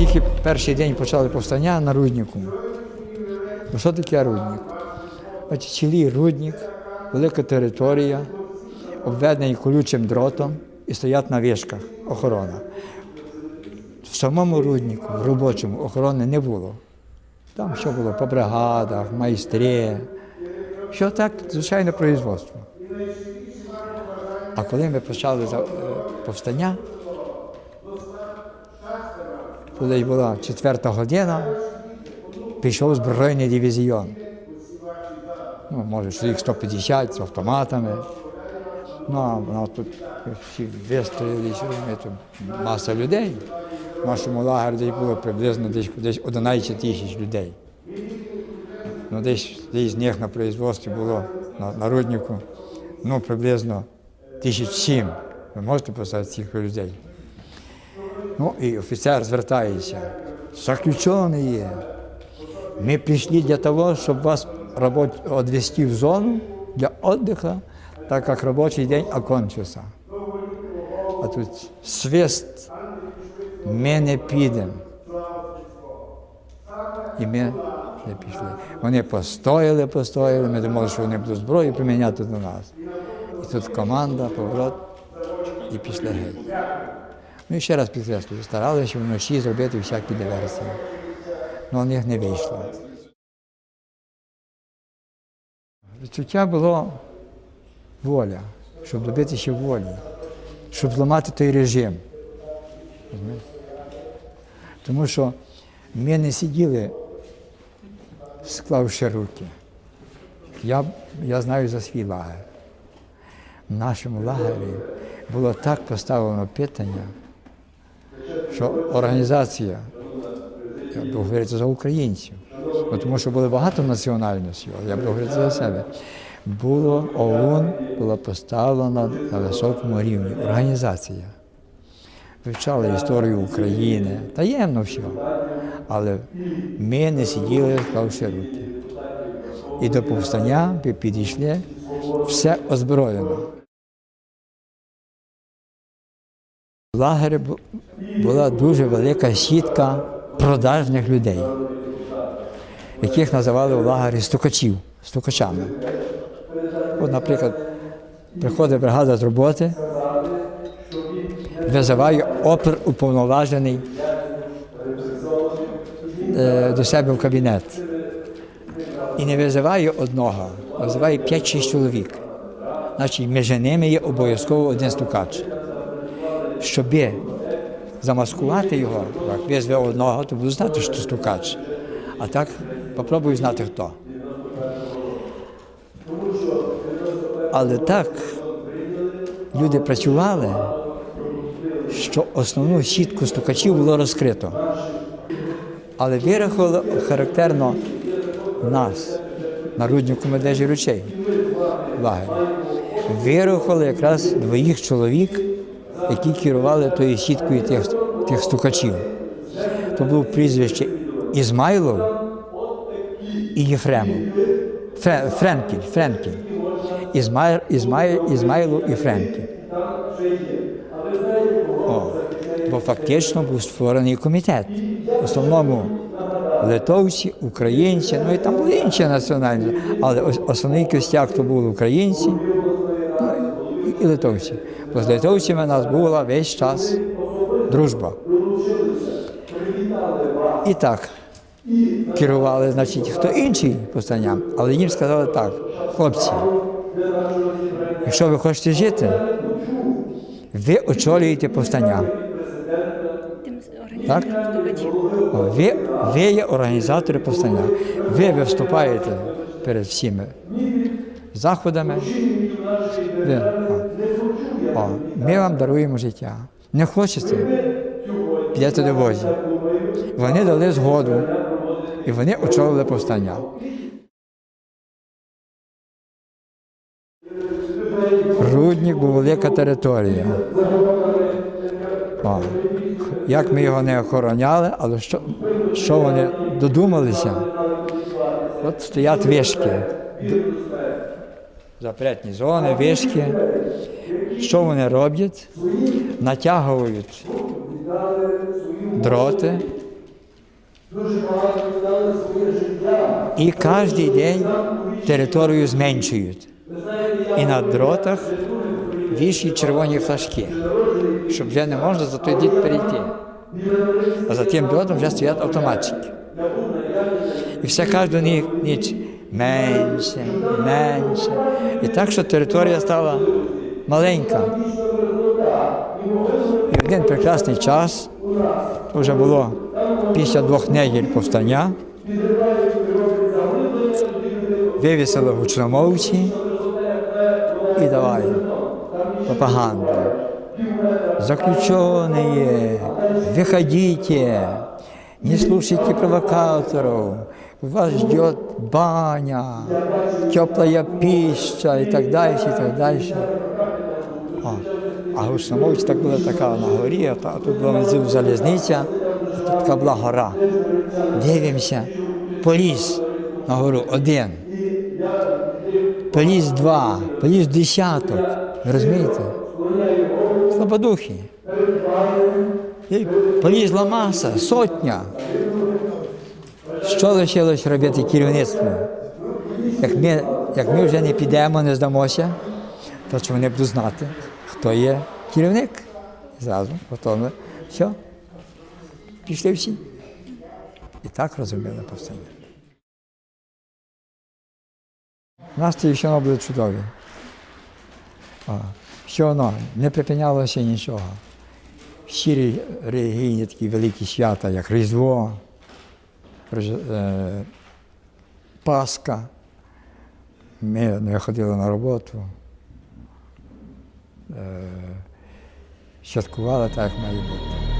Тільки перший день почали повстання на руднику. Ну що таке рудник? Значить, цілий рудник, велика територія, обведений колючим дротом і стоять на вишках охорона. В самому руднику, в робочому, охорони не було. Там що було по бригадах, майстри. Що так, звичайне производство. А коли ми почали за- коли була четверта година, пішов збройний дивізіон. Ну, може, чоловік 150 з автоматами. Ну, а у нас тут всі розумієте, маса людей. В нашому лагері було приблизно десь, десь 11 тисяч людей. Ну, десь, десь з них на производстві було на, на руднику, ну, приблизно тисяч сім. Ви можете поставити цих людей? Ну, і офіцер звертається. Заключений є. Мы пришли для того, чтобы вас работ... отвезти в зону для отдыха, так как рабочий день окончился. А тут свист, ми не підемо. І ми не пішли. Вони постояли, постояли, ми думали, що вони будуть зброю приміняти до нас. І тут команда, поворот, і пішли геть. Ну і ще раз підкреслюю, старалися вночі зробити всякі диверсії. але в них не вийшло. Відчуття було воля, щоб добитися волі, щоб зламати той режим. Тому що ми не сиділи, склавши руки. Я, я знаю за свій лагер. В нашому лагері було так поставлено питання, що організація я буду говорити за українців, тому що було багато національностей, але я буду говорити за себе. Було ОУН була поставлена на високому рівні. Організація. Вивчали історію України, таємно все. Але ми не сиділи, склавши руки. І до повстання підійшли все озброєно. Лагері бу- була дуже велика сітка продажних людей, яких називали в лагері стукачів, стукачами. От, наприклад, приходить бригада з роботи, визиває опер уповноважений е, до себе в кабінет. І не визиває одного, а визиває 5-6 чоловік. Значить, між ними є обов'язково один стукач щоб замаскувати його, як визве одного, то буду знати, що стукач. А так попробую знати хто. Але так люди працювали, що основну сітку стукачів було розкрито. Але вирахували характерно нас, на руднику медежі ручей в. Вирахували якраз двоїх чоловік, які керували тою сіткою тих, тих стукачів. То був прізвище Ізмайлов і Єфремов. Фре, Френкель, Френкель. Ізмай, Ізмай, Ізмайлов і Френкель. О, бо фактично був створений комітет. В основному литовці, українці, ну і там були інші національності, але основний костяк то були українці ну, і литовці. Бо з нас була весь час дружба. І так, керували, значить, хто інший повстанням, але їм сказали так, хлопці, якщо ви хочете жити, ви очолюєте повстання. О, Ви, ви є організатори повстання. Ви виступаєте перед всіми заходами. Ви, о, ми вам даруємо життя. Не хочете, підете до возі. Вони дали згоду і вони очолили повстання. Рудник був велика територія. О, як ми його не охороняли, але що, що вони додумалися? От стоять вишки. Запретні зони, вишки. Що вони роблять? Натягують дроти І кожен день територію зменшують. І на дротах віші червоні флажки, щоб вже не можна за той дід перейти. А за тим дротом вже стоять автоматчики. І все кожну ні- ніч менше, менше. І так, що територія стала маленька. І один прекрасний час, вже було після двох неділь повстання, вивісили гучномовці і давай пропаганду. Заключенные, выходите, не слушайте провокаторов, вас ждет баня, теплая пища и так дальше, и так дальше. О, а гучномовці так була така на горі, а тут була внизу залізниця, а тут така була гора. Дивимося, поліз на гору один, поліз два, поліз десяток. Розумієте? Слабодухи. І полізла маса, сотня. Що лишилось робити керівництву? Як ми, як ми вже не підемо, не здамося, то що вони будуть знати, хто є керівник. Зразу, потім все. Пішли всі. І так розуміли повстання. Настрій все одно буде чудові. Все одно не припинялося нічого. Всі релігійні такі великі свята, як Різдво, Пасха. Ми не ходили на роботу. Е, святкували так, як має бути.